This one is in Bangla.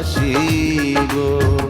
ভালোবাসি